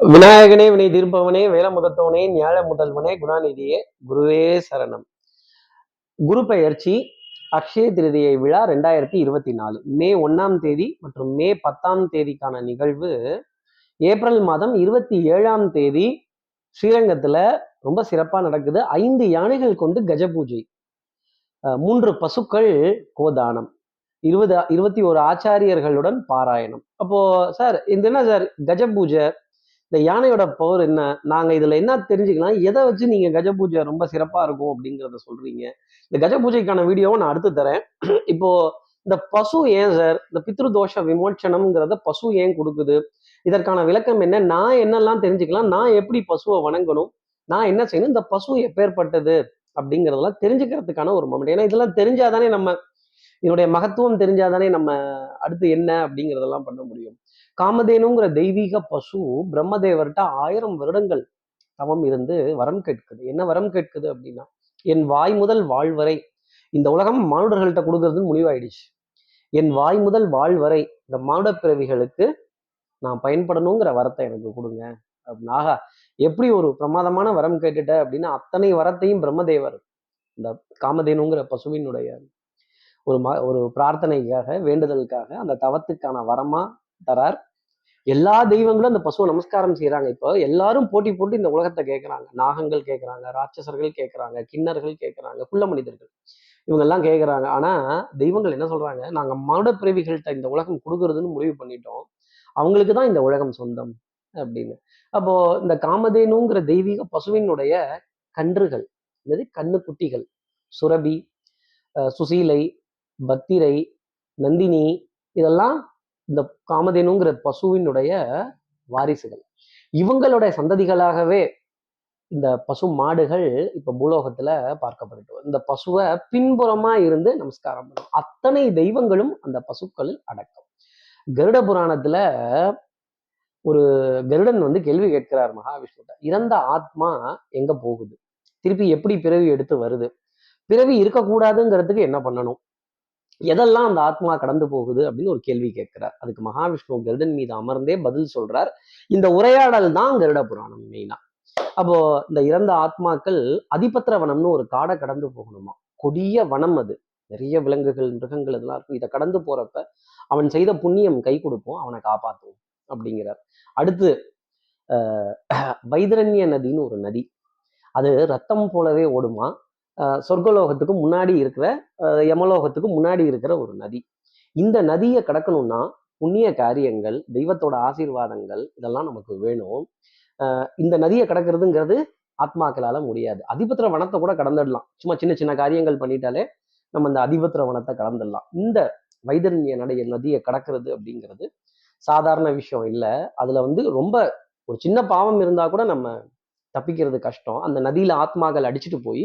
விநாயகனே வினை தீர்ப்பவனே வேலமுகத்தவனே ஞாழ முதல்வனே குணாநிதியே குருவே சரணம். குரு பெயர்ச்சி அக்ஷய திருதியை விழா ரெண்டாயிரத்தி இருபத்தி நாலு. மே ஒன்னாம் தேதி மற்றும் மே பத்தாம் தேதிக்கான நிகழ்வு ஏப்ரல் மாதம் இருபத்தி ஏழாம் தேதி ஸ்ரீரங்கத்துல ரொம்ப சிறப்பா நடக்குது. ஐந்து யானைகள் கொண்டு கஜ பூஜை. மூன்று பசுக்கள் கோதானம். இருபது இருபத்தி ஒரு ஆச்சாரியர்களுடன் பாராயணம். அப்போ சார் இந்த என்ன சார் கஜ பூஜை? இந்த யானையோட பவர் என்ன? நாங்கள் இதில் என்ன தெரிஞ்சுக்கலாம்? எதை வச்சு நீங்கள் கஜ பூஜை ரொம்ப சிறப்பாக இருக்கும் அப்படிங்கிறத சொல்றீங்க. இந்த கஜ பூஜைக்கான வீடியோவை நான் அடுத்து தரேன். இப்போது இந்த பசு ஏன் சார்? இந்த பித்ரு தோஷ விமோச்சனம்ங்கிறத பசு ஏன் கொடுக்குது? இதற்கான விளக்கம் என்ன? நான் என்னெல்லாம் தெரிஞ்சுக்கலாம்? நான் எப்படி பசுவை வணங்கணும்? நான் என்ன செய்யணும்? இந்த பசு எப்பேற்பட்டது? அப்படிங்கிறதெல்லாம் தெரிஞ்சுக்கிறதுக்கான ஒரு மொமெண்ட் ஏன்னா இதெல்லாம் தெரிஞ்சாதானே நம்ம இதனுடைய மகத்துவம் தெரிஞ்சாதானே நம்ம அடுத்து என்ன அப்படிங்கிறதெல்லாம் பண்ண முடியும். காமதேனுங்கிற தெய்வீக பசு பிரம்மதேவர்கிட்ட ஆயிரம் வருடங்கள் தவம் இருந்து வரம் கேட்குது. என்ன வரம் கேட்குது அப்படின்னா என் வாய் முதல் வாழ்வரை இந்த உலகம் மானுடர்கள்ட்ட கொடுக்கறதுன்னு முடிவாயிடுச்சு. என் வாய் முதல் வாழ்வரை இந்த மானுட பிறவிகளுக்கு நான் பயன்படணுங்கிற வரத்தை எனக்கு கொடுங்க. அப்படின்னாக ஆகா எப்படி ஒரு பிரமாதமான வரம் கேட்டுட்ட அப்படின்னா அத்தனை வரத்தையும் பிரம்மதேவர் இந்த காமதேனுங்கிற பசுவினுடைய ஒரு ம ஒரு பிரார்த்தனைக்காக வேண்டுதலுக்காக அந்த தவத்துக்கான வரமா தரார். எல்லா தெய்வங்களும் அந்த பசுவை நமஸ்காரம் செய்யறாங்க இப்போ எல்லாரும் போட்டி போட்டு இந்த உலகத்தை கேட்கறாங்க நாகங்கள் கேட்கறாங்க ராட்சசர்கள் கேட்கறாங்க கிண்ணர்கள் கேட்கறாங்க குள்ள மனிதர்கள். இவங்க எல்லாம் கேட்கறாங்க ஆனா தெய்வங்கள் என்ன சொல்றாங்க? நாங்க மானுட பிறவிகள்கிட்ட இந்த உலகம் கொடுக்கறதுன்னு முடிவு பண்ணிட்டோம். அவங்களுக்கு தான் இந்த உலகம் சொந்தம் அப்படின்னு. அப்போ இந்த காமதேனுங்கிற தெய்வீக பசுவினுடைய கன்றுகள் என்னது? கண்ணு குட்டிகள் சுரபி சுசீலை பத்திரை நந்தினி இதெல்லாம் இந்த காமதேனுங்கிற பசுவினுடைய வாரிசுகள். இவங்களுடைய சந்ததிகளாகவே இந்த பசு மாடுகள் இப்ப பூலோகத்துல பார்க்கப்பட்டு இந்த பசுவை பின்புறமா இருந்து நமஸ்காரம் பண்ணும். அத்தனை தெய்வங்களும் அந்த பசுக்களில் அடக்கம். கருட புராணத்துல ஒரு கருடன் வந்து கேள்வி கேட்கிறார் மகாவிஷ்ணுட்ட. இறந்த ஆத்மா எங்க போகுது? திருப்பி எப்படி பிறவி எடுத்து வருது? பிறவி இருக்கக்கூடாதுங்கிறதுக்கு என்ன பண்ணணும்? எதெல்லாம் அந்த ஆத்மா கடந்து போகுது அப்படின்னு ஒரு கேள்வி கேட்கிறார். அதுக்கு மகாவிஷ்ணு கருடன் மீது அமர்ந்தே பதில் சொல்றார். இந்த உரையாடல் தான் கருட புராணம் மெயினா அப்போ இந்த இறந்த ஆத்மாக்கள் அதிபத்திர வனம்னு ஒரு காடை கடந்து போகணுமா? கொடிய வனம் அது. நிறைய விலங்குகள் மிருகங்கள் இதெல்லாம் இருக்கும். இதை கடந்து போறப்ப அவன் செய்த புண்ணியம் கை கொடுப்போம் அவனை காப்பாற்றுவோம் அப்படிங்கிறார். அடுத்து வைதரண்ய நதின்னு ஒரு நதி. அது ரத்தம் போலவே ஓடுமா? சொர்க்கலோகத்துக்கு முன்னாடி இருக்கிற யமலோகத்துக்கு முன்னாடி இருக்கிற ஒரு நதி. இந்த நதியை கடக்கணும்னா புண்ணிய காரியங்கள் தெய்வத்தோட ஆசீர்வாதங்கள் இதெல்லாம் நமக்கு வேணும். இந்த நதியை கடக்கிறதுங்கிறது ஆத்மாக்களால முடியாது. அதிபத்திர வனத்தை கூட கடந்துடலாம். சும்மா சின்ன சின்ன காரியங்கள் பண்ணிட்டாலே நம்ம இந்த அதிபத்திர வனத்தை கடந்துடலாம். இந்த வைதரண்ய நடைய நதியை கடக்கிறது அப்படிங்கிறது சாதாரண விஷயம் இல்லை. அதுல வந்து ரொம்ப ஒரு சின்ன பாவம் இருந்தா கூட நம்ம தப்பிக்கிறது கஷ்டம். அந்த நதியில ஆத்மாக்கள் அடிச்சுட்டு போய்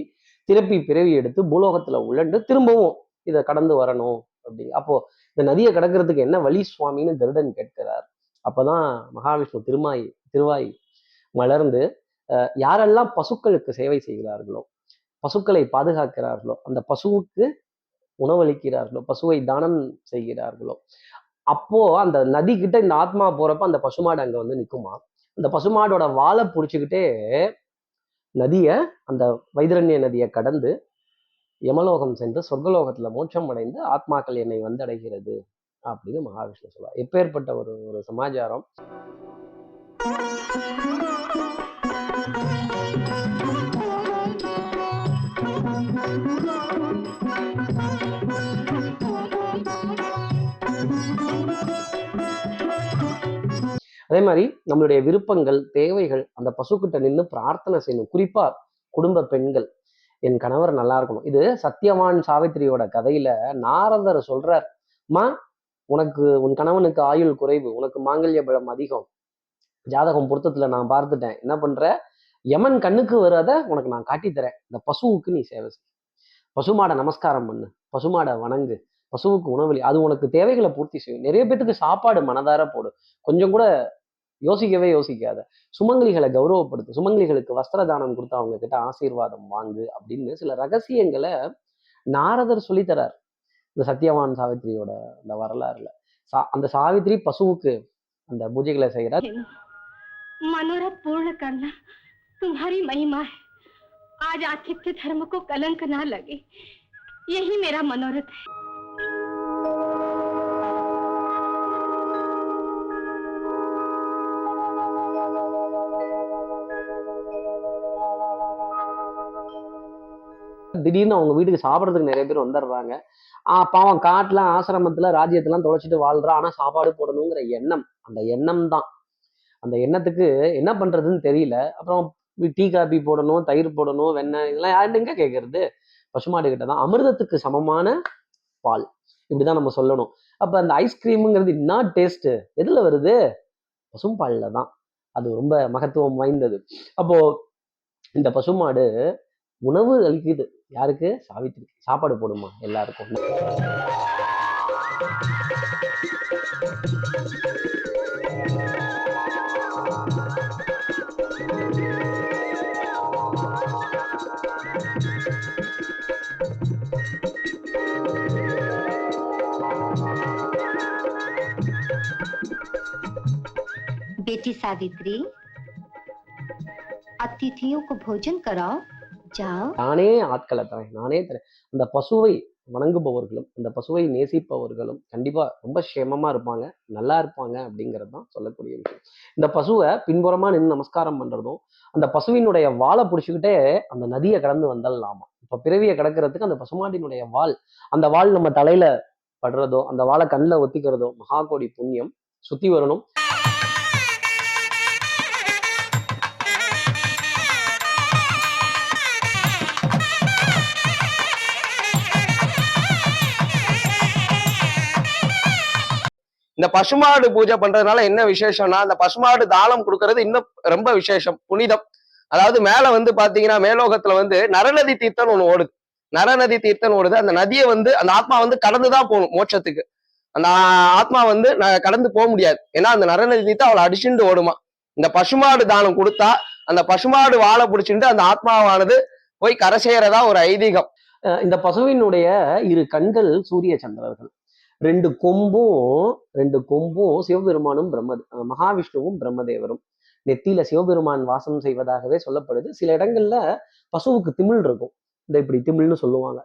திருப்பி பிறவி எடுத்து பூலோகத்துல உழண்டு திரும்பவும் இதை கடந்து வரணும் அப்படி. அப்போ இந்த நதியை கடக்கிறதுக்கு என்ன வழி சுவாமின்னு கருடன் கேட்கிறார். அப்பதான் மகாவிஷ்ணு திருமாய் திருவாய் மலர்ந்து யாரெல்லாம் பசுக்களுக்கு சேவை செய்கிறார்களோ பசுக்களை பாதுகாக்கிறார்களோ அந்த பசுவுக்கு உணவளிக்கிறார்களோ பசுவை தானம் செய்கிறார்களோ அப்போ அந்த நதி கிட்ட இந்த ஆத்மா போறப்ப அந்த பசுமாடு அங்க வந்து நிக்குமா? அந்த பசுமாடோட வாழை புடிச்சுக்கிட்டே நதியை அந்த வைதரண்ய நதியை கடந்து யமலோகம் சென்று சொர்க்கலோகத்துல மோட்சம் அடைந்து ஆத்மாக்கள் என்னை வந்தடைகிறது அப்படின்னு மகாவிஷ்ணு சொல்லுவார் எப்பேற்பட்ட ஒரு ஒரு சமாச்சாரம்? அதே மாதிரி நம்மளுடைய விருப்பங்கள் தேவைகள் அந்த பசுக்கிட்ட நின்று பிரார்த்தனை செய்யணும். குறிப்பா குடும்ப பெண்கள் என் கணவர் நல்லா இருக்கணும். இது சத்யவான் சாவித்திரியோட கதையில நாரதர் சொல்றார் மா உனக்கு உன் கணவனுக்கு ஆயுள் குறைவு உனக்கு மாங்கல்ய பலம் அதிகம். ஜாதகம் பொருத்தத்துல நான் பார்த்துட்டேன். என்ன பண்ற? யமன் கண்ணுக்கு வராத உனக்கு நான் காட்டித்தரேன் இந்த பசுவுக்கு நீ சேவை செய். பசுமாடை நமஸ்காரம் பண்ணு. பசுமாடை வணங்கு. பசுவுக்கு உணவளி அது உனக்கு தேவைகளை பூர்த்தி செய்யும். நிறைய பேத்துக்கு சாப்பாடு மனதார போடு. கொஞ்சம் கூட யோசிக்கவே யோசிக்காத சுமங்கலிகளை கௌரவப்படுத்து சுமங்கலிகளுக்கு வஸ்திர தானம் கொடுத்து அவங்க கிட்ட ஆசீர்வாதம் வாங்கு அப்படின்னு சில ரகசியங்களை நாரதர் சொல்லித்தரார் இந்த சத்யவான் சாவித்திரியோட அந்த வரலாறுல சா அந்த சாவித்திரி பசுவுக்கு அந்த பூஜைகளை செய்கிறார் मनोरथ पूर्ण करना तुम्हारी महिमा है आज आतिथ्य धर्म को कलंक ना लगे यही मेरा मनोरथ है திடீர்னு அவங்க வீட்டுக்கு சாப்பிட்றதுக்கு நிறைய பேர் வந்துடுறாங்க. ஆஹ் பாவம் காட்டுல ஆசிரமத்துல ராஜ்யத்தெல்லாம் தொலைச்சிட்டு வாழ்றா. ஆனா சாப்பாடு போடணுங்கிற எண்ணம் அந்த எண்ணம் தான். அந்த எண்ணத்துக்கு என்ன பண்றதுன்னு தெரியல. அப்புறம் டீ காபி போடணும் தயிர் போடணும் வெண்ணெய் இதெல்லாம் யாருங்க கேட்கறது பசுமாடு கிட்ட தான். அமிர்தத்துக்கு சமமான பால். இப்படிதான் நம்ம சொல்லணும். அப்ப அந்த ஐஸ்கிரீமுங்கிறது என்ன டேஸ்ட் எதுல வருது? பசும்பாலில் தான். அது ரொம்ப மகத்துவம் வாய்ந்தது. அப்போ இந்த பசுமாடு உணவு அளிக்குது யாருக்கு சாவித்திரி சாப்பாடு போடுமா எல்லாருக்கும் बेटी सावित्री अतिथियों को भोजन कराओ जाओ நானே ஆட்களை தரேன். நானே தரேன். அந்த பசுவை வணங்குபவர்களும் அந்த பசுவை நேசிப்பவர்களும் கண்டிப்பா ரொம்ப சேமமா இருப்பாங்க. நல்லா இருப்பாங்க அப்படிங்கிறது தான் சொல்லக்கூடிய விஷயம். இந்த பசுவை பின்புறமா நின்று நமஸ்காரம் பண்றதும் அந்த பசுவினுடைய வாழை பிடிச்சிக்கிட்டே அந்த நதியை கடந்து வந்தல்லாமா இப்ப பிறவியை கடக்கிறதுக்கு அந்த பசுமாட்டினுடைய வால் அந்த வால் நம்ம தலையில படுறதோ அந்த வாழை கண்ணில் ஒத்திக்கிறதோ மகா கோடி புண்ணியம் சுத்தி வரணும். இந்த பசுமாடு பூஜை பண்றதுனால என்ன விசேஷம்னா அந்த பசுமாடு தானம் கொடுக்கறது இன்னும் ரொம்ப விசேஷம் புனிதம். அதாவது மேல வந்து பாத்தீங்கன்னா மேலோகத்துல வந்து நரநதி தீர்த்தம் ஒண்ணு ஓடுது. நரநதி தீர்த்தம் ஓடுது. அந்த நதியை வந்து அந்த ஆத்மா வந்து கடந்துதான் போகணும் மோட்சத்துக்கு. அந்த ஆத்மா வந்து ந- கடந்து போக முடியாது. ஏன்னா அந்த நரநதி தீர்த்தம் அவளை அடிச்சுட்டு ஓடுமா. இந்த பசுமாடு தானம் கொடுத்தா அந்த பசுமாடு வாழை பிடிச்சிட்டு அந்த ஆத்மாவானது போய் கரை செய்யறதா ஒரு ஐதீகம். இந்த பசுவினுடைய இரு கண்கள் சூரிய சந்திரர்கள் ரெண்டு கொம்பும் ரெண்டு கொம்பும் சிவபெருமானும் பிரம்ம மகாவிஷ்ணுவும் பிரம்மதேவரும். நெத்தியில சிவபெருமான் வாசம் செய்வதாகவே சொல்லப்படுது. சில இடங்கள்ல பசுவுக்கு திமிழ் இருக்கும். இந்த இப்படி திமிழ்னு சொல்லுவாங்க.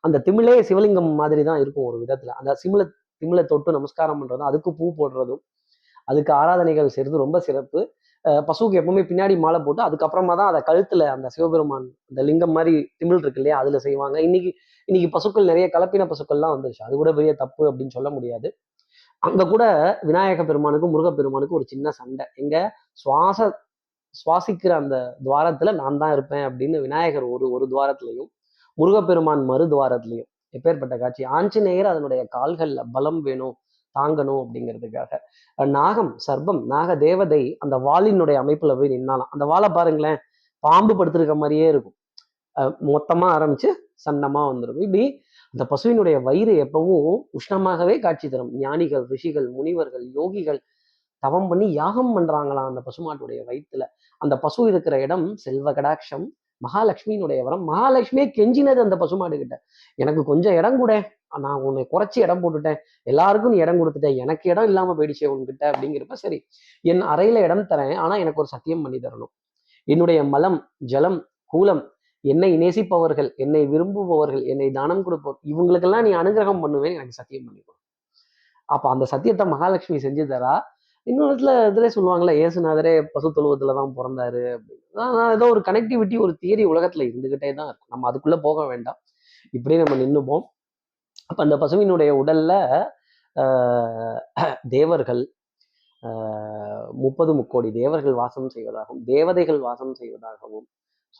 அந்த திமிழே சிவலிங்கம் மாதிரி தான் இருக்கும் ஒரு விதத்துல. அந்த சிமிழ திமிழை தொட்டு நமஸ்காரம் பண்றதும் அதுக்கு பூ போடுறதும் அதுக்கு ஆராதனைகள் செய்யறது ரொம்ப சிறப்பு. அஹ் பசுவுக்கு எப்பவுமே பின்னாடி மாலை போட்டு அதுக்கப்புறமா தான் அதை கழுத்துல அந்த சிவபெருமான் அந்த லிங்கம் மாதிரி திமிழ் இருக்கு இல்லையா அதுல செய்வாங்க. இன்னைக்கு இன்னைக்கு பசுக்கள் நிறைய கலப்பின பசுக்கள்லாம் வந்துருச்சு. அது கூட பெரிய தப்பு அப்படின்னு சொல்ல முடியாது. அங்க கூட விநாயக பெருமானுக்கும் முருகப்பெருமானுக்கும் ஒரு சின்ன சண்டை. எங்க சுவாச சுவாசிக்கிற அந்த துவாரத்துல நான் தான் இருப்பேன் அப்படின்னு விநாயகர் ஒரு ஒரு துவாரத்திலையும் முருகப்பெருமான் மறு துவாரத்திலையும் எப்பேற்பட்ட காட்சி. ஆஞ்சநேயர் அதனுடைய கால்கள்ல பலம் வேணும் தாங்கணும் அப்படிங்கிறதுக்காக. நாகம் சர்ப்பம் நாக தேவதை அந்த வாளினுடைய அமைப்புல போய் நின்னாலாம். அந்த வாழை பாருங்களேன் பாம்பு படுத்திருக்க மாதிரியே இருக்கும். மொத்தமா ஆரம்பிச்சு சன்னமாக வந்துடும் இப்படி அந்த பசுவினுடைய வயிறு எப்பவும் உஷ்ணமாகவே காட்சி தரும். ஞானிகள் ரிஷிகள் முனிவர்கள் யோகிகள் தவம் பண்ணி யாகம் பண்றாங்களாம் அந்த பசுமாட்டுடைய வயிற்றுல அந்த பசு இருக்கிற இடம் செல்வ கடாட்சம் மகாலட்சுமியினுடைய வரம். மகாலட்சுமியே கெஞ்சினது அந்த பசுமாடு கிட்ட எனக்கு கொஞ்சம் இடம் கூட. நான் உன்னை குறைச்சி இடம் போட்டுட்டேன். எல்லாருக்கும் நீ இடம் கொடுத்துட்டேன் எனக்கு இடம் இல்லாம போயிடுச்சே உன்கிட்ட அப்படிங்கிறப்ப சரி என் அறையில இடம் தரேன். ஆனா எனக்கு ஒரு சத்தியம் பண்ணி தரணும். என்னுடைய மலம் ஜலம் கூலம் என்னை நேசிப்பவர்கள் என்னை விரும்புபவர்கள் என்னை தானம் கொடுப்பவர் இவங்களுக்கெல்லாம் நீ அனுகிரகம் பண்ணுவேன் எனக்கு சத்தியம் பண்ணிக்கணும் அப்போ அப்ப அந்த சத்தியத்தை மகாலட்சுமி செஞ்சு தரா இன்னொருத்துல இதுல சொல்லுவாங்கல்ல ஏசுநாதரே பசு தொழுவத்துல தான் பிறந்தாரு அப்படின்னு. ஏதோ ஒரு கனெக்டிவிட்டி ஒரு தியரி உலகத்துல இருந்துகிட்டே தான் இருக்கும். நம்ம அதுக்குள்ள போக வேண்டாம். இப்படியே நம்ம நின்றுப்போம் அப்ப அந்த பசுவினுடைய உடல்ல ஆஹ் தேவர்கள் ஆஹ் முப்பது முக்கோடி தேவர்கள் வாசம் செய்வதாகவும் தேவதைகள் வாசம் செய்வதாகவும்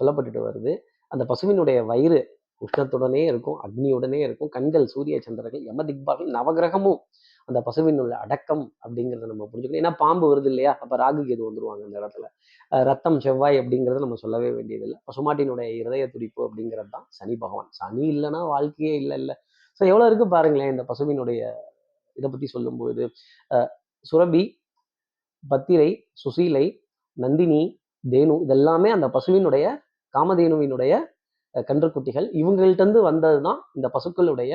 சொல்லப்பட்டுட்டு வருது. அந்த பசுவினுடைய வயிறு உஷ்ணத்துடனே இருக்கும் அக்னியுடனே இருக்கும் கண்கள் சூரிய சந்திரர்கள் யம திக்பாகம் நவகிரகமும் அந்த பசுவின் உள்ள அடக்கம் அப்படிங்கிறத நம்ம புரிஞ்சுக்கணும். ஏன்னா பாம்பு வருது இல்லையா? அப்போ ராகு கேது வந்துருவாங்க அந்த இடத்துல. ரத்தம் செவ்வாய் அப்படிங்கிறத நம்ம சொல்லவே வேண்டியதில்லை. பசுமாட்டினுடைய இருதய துடிப்பு அப்படிங்கிறது தான் சனி பகவான். சனி இல்லைன்னா வாழ்க்கையே இல்லை இல்லை. ஸோ எவ்வளோ இருக்கு பாருங்களேன் இந்த பசுவினுடைய இதை பற்றி சொல்லும்போது சுரபி பத்திரை சுசீலை நந்தினி தேனு இதெல்லாமே அந்த பசுவினுடைய காமதேனுவினுடைய கன்றுக்குட்டிகள் இவங்கள்ட்டருந்து வந்தது தான் இந்த பசுக்களுடைய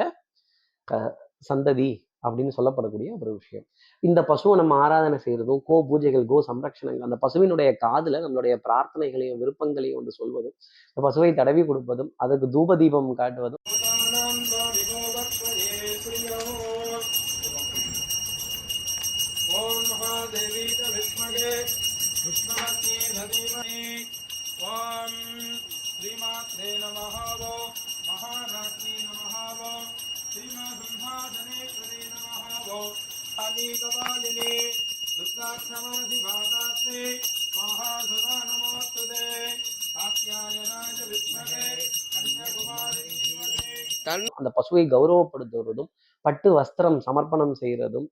சந்ததி அப்படின்னு சொல்லப்படக்கூடிய ஒரு விஷயம். இந்த பசுவை நம்ம ஆராதனை செய்யறதும் கோ பூஜைகள் கோ சம்ரக்ஷணங்கள் அந்த பசுவினுடைய காதில் நம்மளுடைய பிரார்த்தனைகளையும் விருப்பங்களையும் வந்து சொல்வதும் இந்த பசுவை தடவி கொடுப்பதும் அதுக்கு தூப தீபம் காட்டுவதும். ஓம் विष्णुमत्ये धीमहि ॐ श्रीमात्रे नमः वो महाराज्ञे नमः वो श्रीमद्ब्रह्माजनेश्वरे नमः वो कालीकपालिने दुर्गाक्षमाधिवादात्रे महासुरा नमोस्तुते कात्यायनाय च विद्महे कन्याकुमारी धीमहि தன் அந்த பசுவை கௌரவப்படுத்துவதும் பட்டு வஸ்திரம் சமர்ப்பணம் செய்யறதும்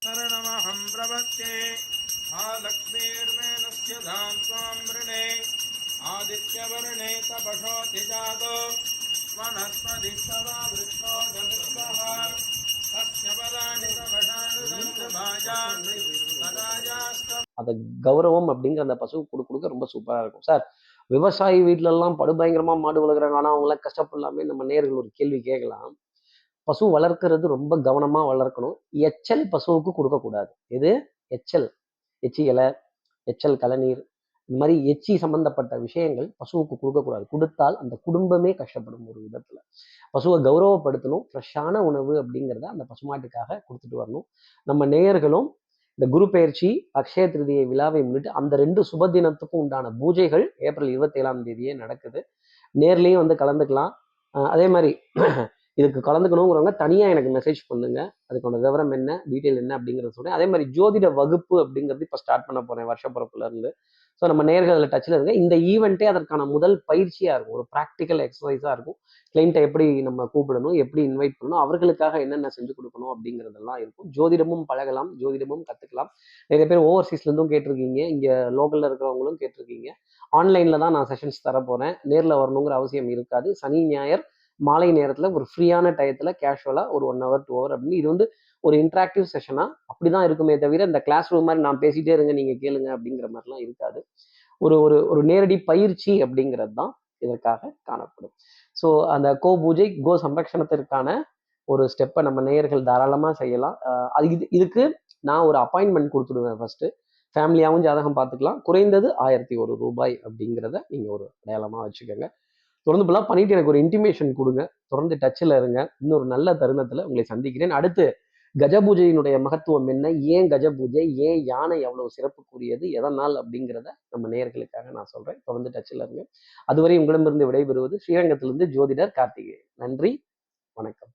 आदित्यवर्णे तपशोऽति जातो वनस्पतिस्तवा वृक्षो जगत्सः तस्य पदानि तपशानुदन्तभाजा तदाजास्त அந்த கௌரவம் அப்படிங்கிற அந்த பசு கொடுக்க கொடுக்க ரொம்ப சூப்பரா இருக்கும் சார் விவசாயி வீட்ல எல்லாம் படுபயங்கரமா மாடு வளர்க்குறாங்க ஆனா அவங்க எல்லாம் கஷ்டப்படலாமே நம்ம நேர்கள் ஒரு கேள்வி கேட்கலாம் பசு வளர்க்கறது ரொம்ப கவனமா வளர்க்கணும் எச்சல் பசுவுக்கு கொடுக்கக்கூடாது எது எச்சல் எச்சி இலை எச்சல் கலநீர் இந்த மாதிரி எச்சி சம்பந்தப்பட்ட விஷயங்கள் பசுவுக்கு கொடுக்கக்கூடாது கொடுத்தால் அந்த குடும்பமே கஷ்டப்படும் ஒரு விதத்துல. பசுவை கௌரவப்படுத்தணும் ஃப்ரெஷ்ஷான உணவு அப்படிங்கிறத அந்த பசுமாட்டுக்காக கொடுத்துட்டு வரணும். நம்ம நேயர்களும் இந்த குரு பெயர்ச்சி அக்ஷய திருதியை விழாவை முன்னிட்டு அந்த ரெண்டு சுப தினத்துக்கும் உண்டான பூஜைகள் ஏப்ரல் இருபத்தேழாம் தேதியே நடக்குது. நேர்லேயும் வந்து கலந்துக்கலாம். அதே மாதிரி இதுக்கு கலந்துக்கணுங்கிறவங்க தனியாக எனக்கு மெசேஜ் பண்ணுங்க. அதுக்கான விவரம் என்ன டீட்டெயில் என்ன அப்படிங்கிறத சொல்கிறேன் அதே மாதிரி ஜோதிட வகுப்பு அப்படிங்கிறது இப்போ ஸ்டார்ட் பண்ண போகிறேன் வருஷ பிறப்புல இருந்து. ஸோ நம்ம நேர்கள் அதில் டச்சில் இருங்க. இந்த ஈவெண்ட்டே அதற்கான முதல் பயிற்சியாக இருக்கும். ஒரு ப்ராக்டிக்கல் எக்ஸசைஸாக இருக்கும். கிளைண்ட்டை எப்படி நம்ம கூப்பிடணும் எப்படி இன்வைட் பண்ணணும் அவர்களுக்காக என்னென்ன செஞ்சு கொடுக்கணும் அப்படிங்கிறதெல்லாம் இருக்கும். ஜோதிடமும் பழகலாம் ஜோதிடமும் கற்றுக்கலாம் நிறைய பேர் ஓவர்சீஸ்லேருந்தும் கேட்டிருக்கீங்க. இங்கே லோக்கலில் இருக்கிறவங்களும் கேட்டிருக்கீங்க. ஆன்லைனில் தான் நான் செஷன்ஸ் தர போகிறேன் நேரில் வரணுங்கிற அவசியம் இருக்காது. சனி ஞாயிறு மாலை நேரத்தில் ஒரு ஃப்ரீயான டயத்தில் கேஷுவலாக ஒரு ஒன் ஹவர் டூ ஹவர் அப்படின்னு இது வந்து ஒரு இன்ட்ராக்டிவ் செஷனாக அப்படி தான் இருக்குமே தவிர இந்த கிளாஸ் ரூம் மாதிரி நான் பேசிட்டே இருங்க நீங்கள் கேளுங்க அப்படிங்கிற மாதிரிலாம் இருக்காது. ஒரு ஒரு ஒரு நேரடி பயிற்சி அப்படிங்கிறது தான் இதற்காக காணப்படும். ஸோ அந்த கோ பூஜை கோ சம்ரக்ஷணத்திற்கான ஒரு ஸ்டெப்பை நம்ம நேயர்கள் தாராளமாக செய்யலாம். அது இது இதுக்கு நான் ஒரு அப்பாயின்மெண்ட் கொடுத்துடுவேன் ஃபர்ஸ்ட் ஃபேமிலியாகவும் ஜாதகம் பார்த்துக்கலாம். குறைந்தது ஆயிரத்தி ஒரு ரூபாய் அப்படிங்கிறத நீங்கள் ஒரு அடையாளமாக வச்சுக்கோங்க. தொடர்ந்து இப்பெல்லாம் பண்ணிட்டு எனக்கு ஒரு இன்டிமேஷன் கொடுங்க. தொடர்ந்து டச்சில் இருங்க. இன்னொரு நல்ல தருணத்தில் உங்களை சந்திக்கிறேன். அடுத்து கஜ பூஜையினுடைய மகத்துவம் என்ன? ஏன் கஜ பூஜை? ஏன் யானை எவ்வளவு சிறப்புக்குரியது? எதனால் அப்படிங்கிறத நம்ம நேர்களுக்காக நான் சொல்றேன். தொடர்ந்து டச்சில் இருங்க. அதுவரை உங்களிடமிருந்து விடைபெறுவது ஸ்ரீரங்கத்திலிருந்து ஜோதிடர் கார்த்திகேயன். நன்றி. வணக்கம்.